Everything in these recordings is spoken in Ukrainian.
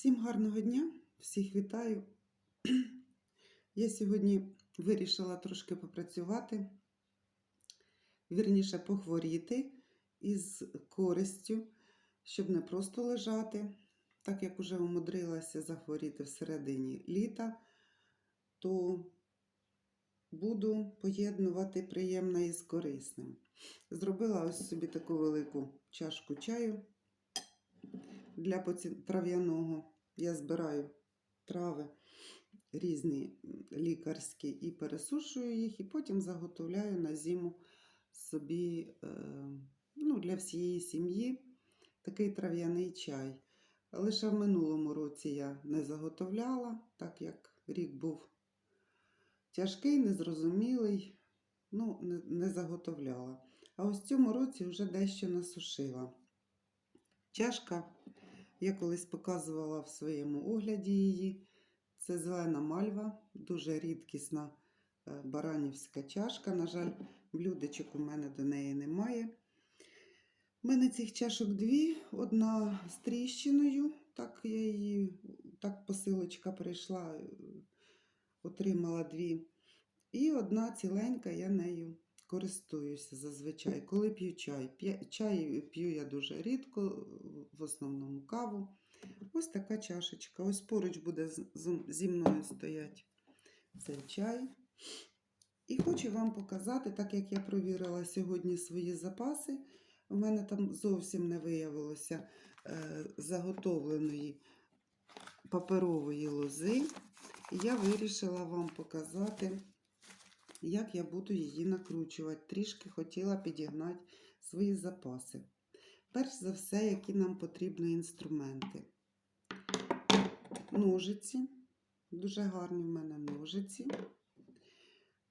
Всім гарного дня, всіх вітаю. Я сьогодні вирішила трошки попрацювати, вірніше похворіти із користю, щоб не просто лежати, так як уже умудрилася захворіти всередині літа, то буду поєднувати приємне із корисним. Зробила ось собі таку велику чашку чаю для трав'яного. Я збираю трави різні лікарські і пересушую їх, і потім заготовляю на зиму собі е, ну, для всієї сім'ї такий трав'яний чай. Лише в минулому році я не заготовляла, так як рік був тяжкий, незрозумілий, ну, не, заготовляла. А ось цьому році вже дещо насушила. Чашка, я колись показувала в своєму огляді її. Це зелена мальва, дуже рідкісна е, баранівська чашка. На жаль, блюдечок у мене до неї немає. У мене цих чашок дві, одна з тріщиною, так я її, так посилочка прийшла, е, отримала дві. І одна ціленька, я нею користуюся зазвичай. Коли п'ю чай. Чай п'ю я дуже рідко, в основному каву. Ось така чашечка. Ось поруч буде зі мною стоять цей чай. І хочу вам показати, так як я провірила сьогодні свої запаси, у мене там зовсім не виявилося е, заготовленої паперової лози. Я вирішила вам показати, як я буду її накручувати. Трішки хотіла підігнати свої запаси. Перш за все, які нам потрібні інструменти. Ножиці. Дуже гарні в мене ножиці.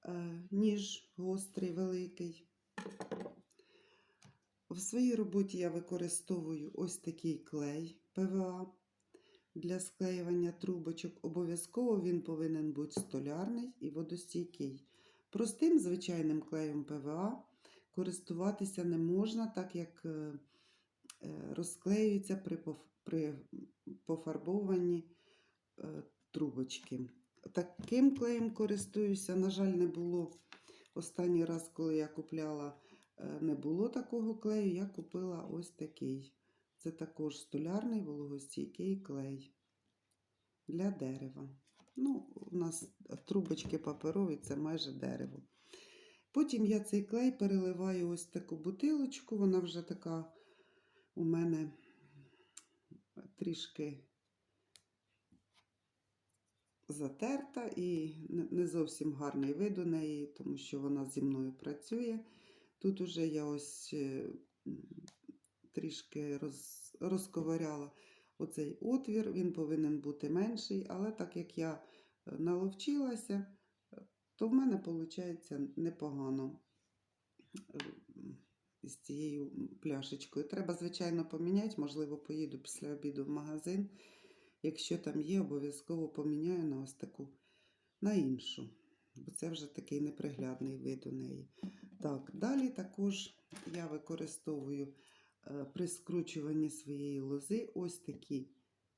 Е, Ніж гострий, великий. В своїй роботі я використовую ось такий клей ПВА для склеювання трубочок. Обов'язково він повинен бути столярний і водостійкий. Простим звичайним клеєм ПВА користуватися не можна, так як е, е, розклеюється при, при пофарбованні е, трубочки. Таким клеєм користуюся. На жаль, не було останній раз, коли я купляла, не було такого клею. Я купила ось такий. Це також столярний вологостійкий клей для дерева. Ну, у нас трубочки паперові це майже дерево. Потім я цей клей переливаю ось таку бутилочку. Вона вже така у мене трішки затерта і не- зовсім гарний вид у неї, тому що вона зі мною працює. Тут уже я ось е, трішки роз, розковиряла оцей отвір, він повинен бути менший, але так як я е, наловчилася, е, то в мене виходить непогано е, з цією пляшечкою. Треба, звичайно, поміняти, можливо, поїду після обіду в магазин. Якщо там є, обов'язково поміняю на ось таку, на іншу. Бо це вже такий неприглядний вид у неї. Так, далі також я використовую при скручуванні своєї лози ось такі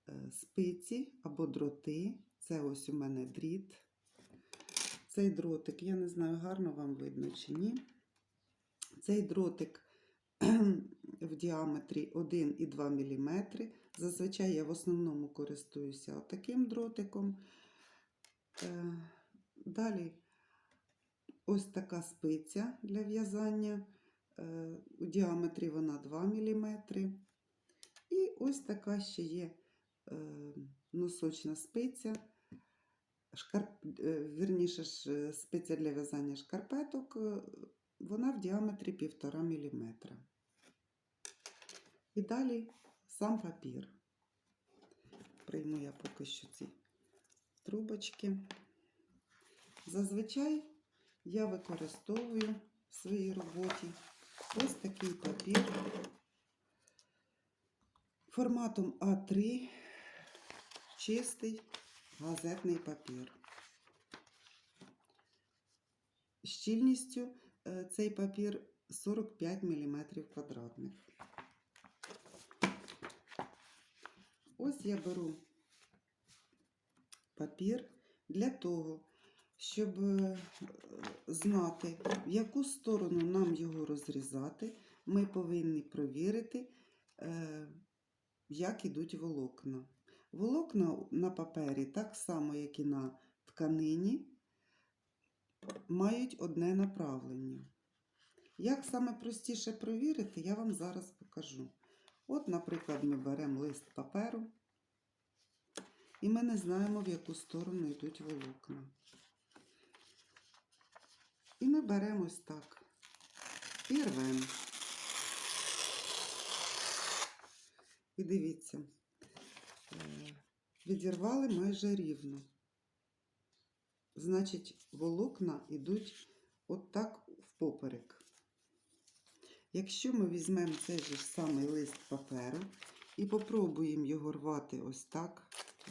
е, спиці або дроти. Це ось у мене дріт. Цей дротик, я не знаю, гарно вам видно чи ні. Цей дротик в діаметрі 1,2 мм. Зазвичай я в основному користуюся отаким дротиком. Е, Далі ось така спиця для в'язання. Е, У діаметрі вона 2 мм. І ось така ще є е, носочна спиця. Шкарп... е, Вірніше ж, спиця для в'язання шкарпеток. Вона в діаметрі 1,5 мм. І далі сам папір. Прийму я поки що ці трубочки. Зазвичай я використовую в своїй роботі ось такий папір форматом А3 чистий газетний папір. Щільністю е, цей папір 45 мм квадратних. Ось я беру папір для того, щоб е, знати, в яку сторону нам його розрізати, ми повинні провірити, е, як ідуть волокна. Волокна на папері, так само, як і на тканині, мають одне направлення. Як саме простіше провірити, я вам зараз покажу. От, наприклад, ми беремо лист паперу, і ми не знаємо, в яку сторону йдуть волокна. І ми беремо ось так і рвемо. І дивіться, е, відірвали майже рівно. Значить, волокна йдуть отак впоперек. Якщо ми візьмемо цей же самий лист паперу і попробуємо його рвати ось так,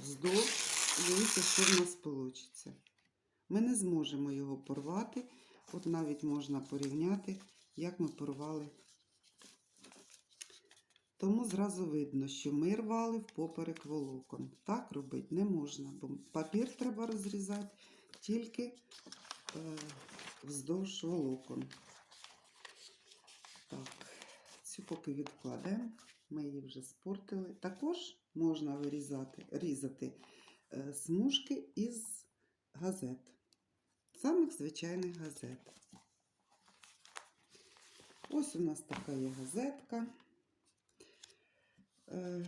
вздовж, дивіться, що в нас вийде. Ми не зможемо його порвати. От навіть можна порівняти, як ми порвали. Тому зразу видно, що ми рвали впоперек волокон. Так робити не можна, бо папір треба розрізати тільки е, вздовж волокон. Так, цю поки відкладемо. Ми її вже спортили. Також можна вирізати, різати е, смужки із газет. Самих звичайних газет. Ось у нас така є газетка. Е,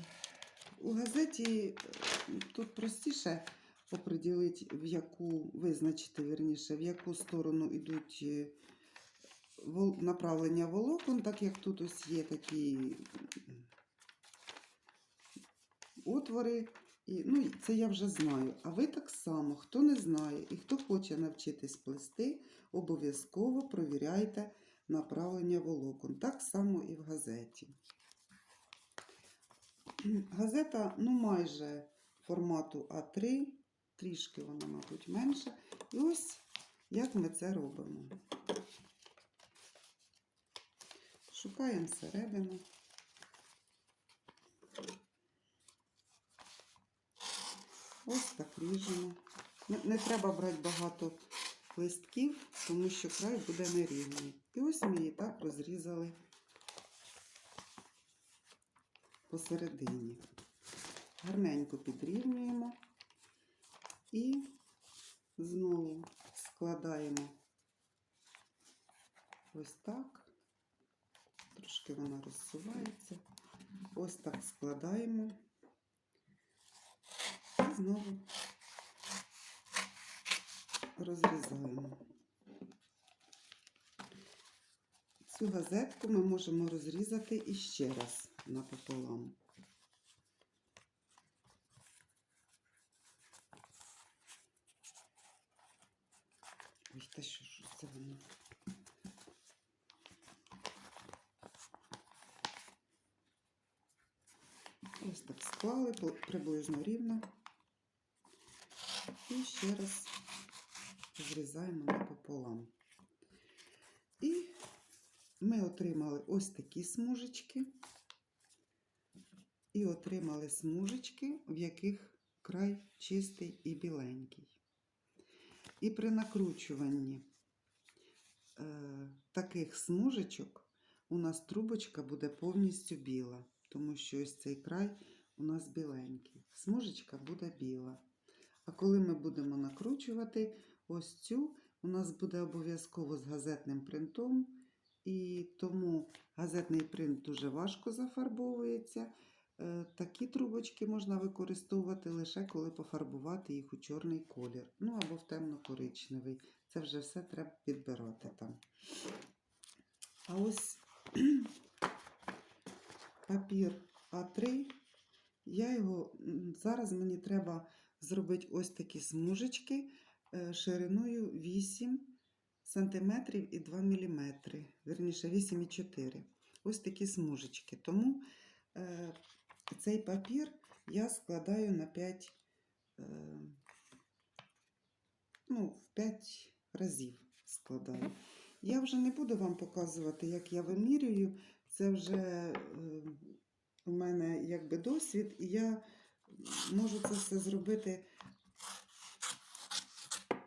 У газеті е, тут простіше оприділити, в яку визначити, вірніше, в яку сторону йдуть е, направлення волокон, так як тут ось є такі отвори. І, ну, це я вже знаю. А ви так само, хто не знає і хто хоче навчитись плести, обов'язково провіряйте направлення волокон. Так само і в газеті. Газета ну, майже формату А3, трішки вона, мабуть, менша. І ось як ми це робимо. Шукаємо середину. Ось так ріжемо. Не, не треба брати багато листків, тому що край буде нерівний. І ось ми її так розрізали посередині. Гарненько підрівнюємо і знову складаємо ось так. Трошки вона розсувається. Ось так складаємо. Знову розрізаємо. Цю газетку ми можемо розрізати іще раз напополам. Ой, та що ж це воно? Ось так склали приблизно рівно. І ще раз зрізаємо напополам. І ми отримали ось такі смужечки. І отримали смужечки, в яких край чистий і біленький. І при накручуванні е, таких смужечок у нас трубочка буде повністю біла, тому що ось цей край у нас біленький. Смужечка буде біла. А коли ми будемо накручувати ось цю, у нас буде обов'язково з газетним принтом, і тому газетний принт дуже важко зафарбовується. Е, Такі трубочки можна використовувати лише коли пофарбувати їх у чорний колір, ну або в темно-коричневий. Це вже все треба підбирати там. А ось папір А3, я його зараз мені треба зробити ось такі смужечки е, шириною 8 см і 2 мм, вірніше 8,4 Ось такі смужечки. Тому е, цей папір я складаю на 5, е, ну, в 5 разів складаю. Я вже не буду вам показувати, як я вимірюю. Це вже у мене якби досвід, і я можу це все зробити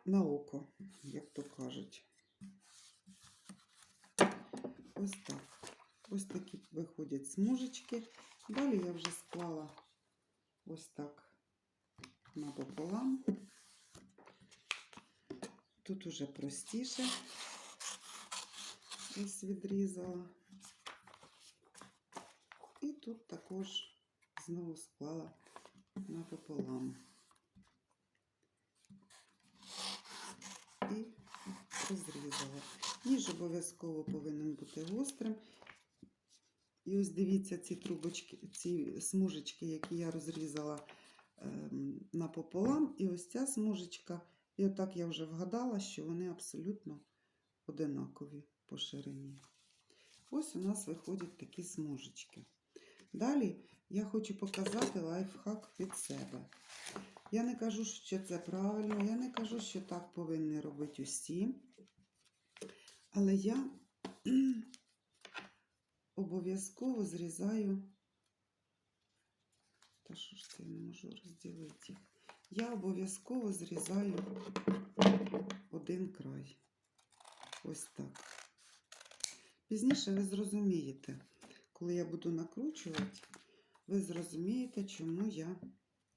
на око, як то кажуть. Ось так. Ось такі виходять смужечки. Далі я вже склала ось так напополам. Тут уже простіше. Ось відрізала. І тут також знову склала напополам. І розрізала. Ніж обов'язково повинен бути гострим. І ось дивіться ці трубочки, ці смужечки, які я розрізала ем, напополам. І ось ця смужечка, і отак я вже вгадала, що вони абсолютно одинакові по ширині. Ось у нас виходять такі смужечки. Далі я хочу показати лайфхак від себе. Я не кажу, що це правильно, я не кажу, що так повинні робити усі. Але я обов'язково зрізаю. Та що ж це я не можу розділити. Я обов'язково зрізаю один край. Ось так. Пізніше ви зрозумієте, коли я буду накручувати, ви зрозумієте, чому я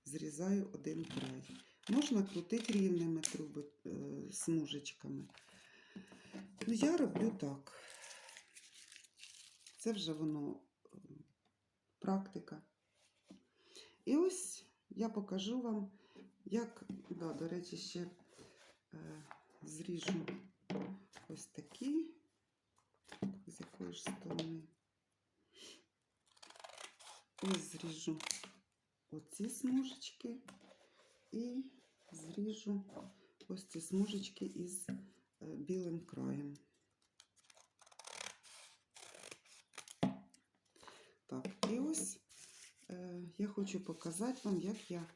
зрізаю один край. Можна крутити рівними труби, е, смужечками. Ну, я роблю так. Це вже воно е, практика. І ось я покажу вам, як, да, до речі, ще е, зріжу ось такі, з якої ж сторони. Ось зріжу оці смужечки і зріжу ось ці смужечки із е, білим краєм. Так, і ось е, я хочу показати вам, як, я,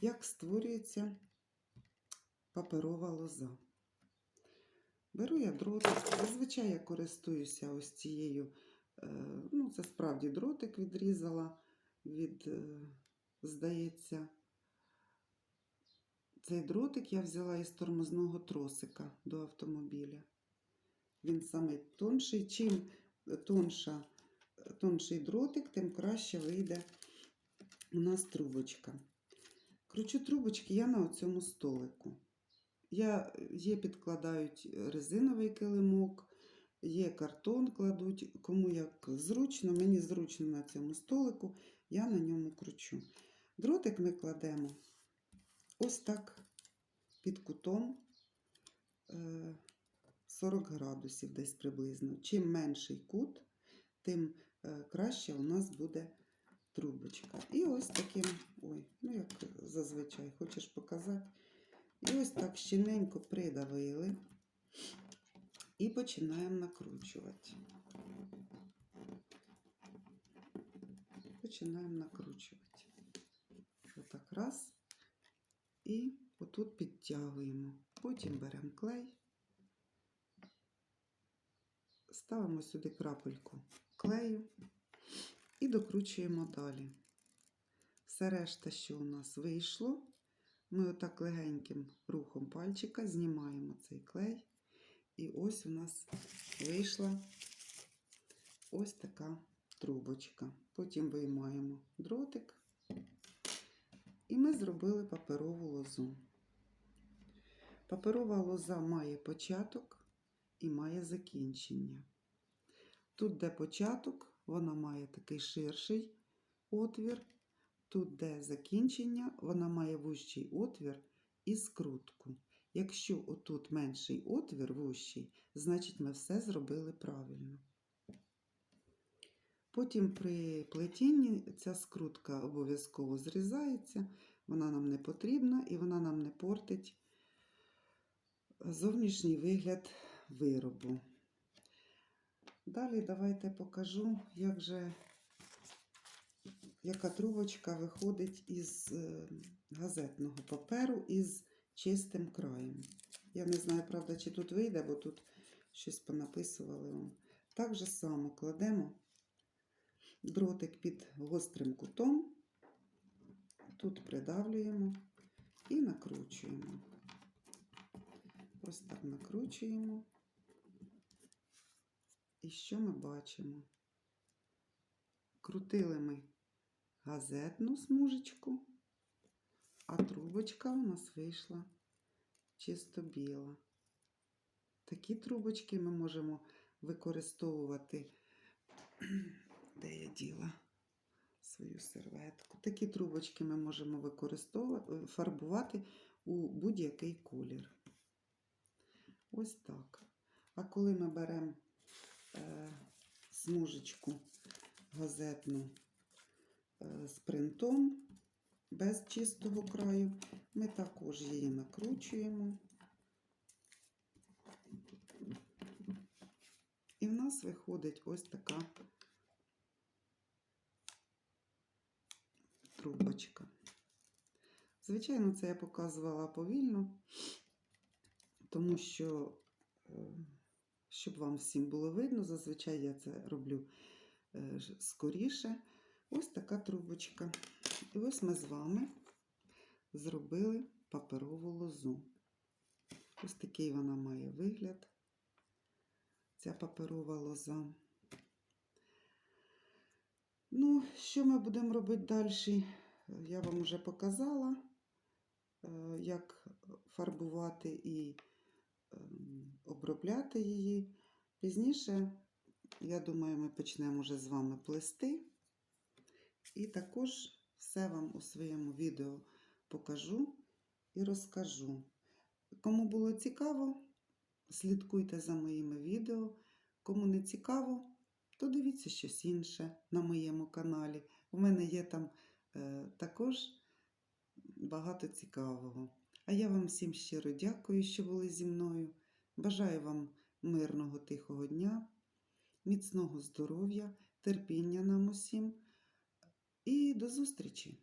як створюється паперова лоза. Беру я дротик, зазвичай я користуюся ось цією, ну, це справді дротик відрізала від, е, здається, цей дротик я взяла із тормозного тросика до автомобіля. Він самий тонший. Чим тонша, тонший дротик, тим краще вийде у нас трубочка. Кручу трубочки я на цьому столику. Я, Є підкладають резиновий килимок, є картон кладуть, кому як зручно, мені зручно на цьому столику, я на ньому кручу. Дротик ми кладемо ось так під кутом е, 40 градусів десь приблизно. Чим менший кут, тим е, краще у нас буде трубочка. І ось таким, ой, ну як зазвичай, хочеш показати. І ось так щільненько придавили і починаємо накручувати. Починаємо накручувати. Отак раз. І отут підтягуємо. Потім беремо клей, ставимо сюди крапельку клею і докручуємо далі. Все решта, що у нас вийшло, ми отак легеньким рухом пальчика знімаємо цей клей. І ось у нас вийшла ось така трубочка. Потім виймаємо дротик. І ми зробили паперову лозу. Паперова лоза має початок і має закінчення. Тут, де початок, вона має такий ширший отвір. Тут, де закінчення, вона має вущий отвір і скрутку. Якщо отут менший отвір вущий, значить ми все зробили правильно. Потім при плетінні ця скрутка обов'язково зрізається, вона нам не потрібна і вона нам не портить зовнішній вигляд виробу. Далі давайте покажу, як же, яка трубочка виходить із е, газетного паперу із чистим краєм. Я не знаю, правда, чи тут вийде, бо тут щось понаписували вам. Так же само кладемо дротик під гострим кутом, тут придавлюємо і накручуємо. Ось так накручуємо. І що ми бачимо? Крутили ми газетну смужечку, а трубочка у нас вийшла чисто біла. Такі трубочки ми можемо використовувати, де я діла свою серветку. Такі трубочки ми можемо використовувати, фарбувати у будь-який колір. Ось так. А коли ми беремо е, смужечку газетну е, з принтом без чистого краю, ми також її накручуємо. І в нас виходить ось така трубочка. Звичайно, це я показувала повільно, тому що, е, щоб вам всім було видно, зазвичай я це роблю е, скоріше. Ось така трубочка. І ось ми з вами зробили паперову лозу. Ось такий вона має вигляд, ця паперова лоза. Ну, що ми будемо робити далі? Я вам вже показала, е, як фарбувати і ем, обробляти її. Пізніше, я думаю, ми почнемо вже з вами плести. І також все вам у своєму відео покажу і розкажу. Кому було цікаво, слідкуйте за моїми відео. Кому не цікаво, то дивіться щось інше на моєму каналі. У мене є там е, також багато цікавого. А я вам всім щиро дякую, що були зі мною. Бажаю вам мирного, тихого дня, міцного здоров'я, терпіння нам усім. І до зустрічі!